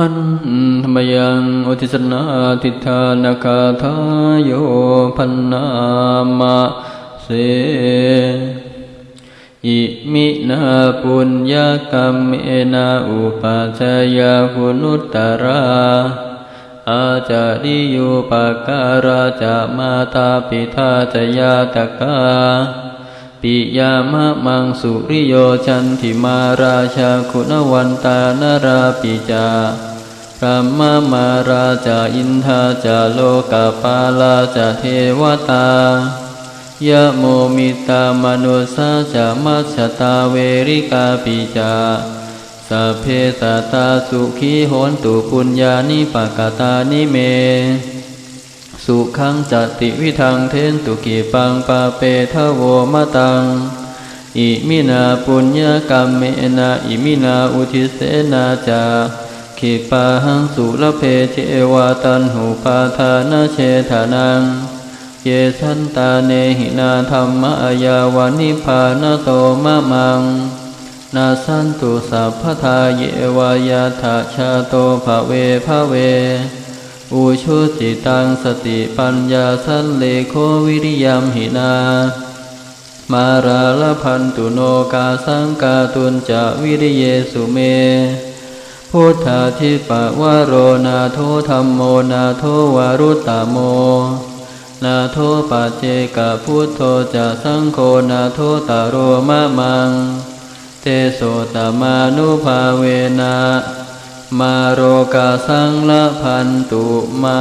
หันธรรมยังอุทิศนาทิฏฐานคาทายโยพันนามะเสอิมินาปุญญากรรมเอนาอุปัชฌายาคุณุตตราอาจาริโยปการาจะมาตาปิทาจยาตกาปิยามะมังสุริโยจันทิมาราชาคุณวันตานราปิจา พระมมาราจาอินทาจาโลกาปาลาจาเทวตายะโมมิตามนุสาจามัชตาเวริกาปิจาสัพเพสตตาสุขีโหนตุปุญญานิปกตานิเม สุขังจติวิทังเทนตุกิปังปาเปทะโวมะตัง อิมินาปุญญากรรมเมนะอิมินาอุทิเสนาจา ขิปาหังสุลเพเจวาตันหูปาทานาเชทานัง เยสันตาเนหินาธรรมายาวานิพานโตมะมัง นาสันตุสัพพทาเยวายาทาชาโตภะเวภะเว อุชุจิตังสติปัญญาสันเลโควิริยมหินามาราลพันตุโนกาสังกาตุนจะวิริเยสุเม พุทธาทิปะวโรนาโทธรรมโมนาโทวารุตตโม นาโทปัจเจกพุทโธจะสังโฆนาโทตารโรมะมัง เตโสตมานุภาเวนะมาโรกาสังละพันตุมา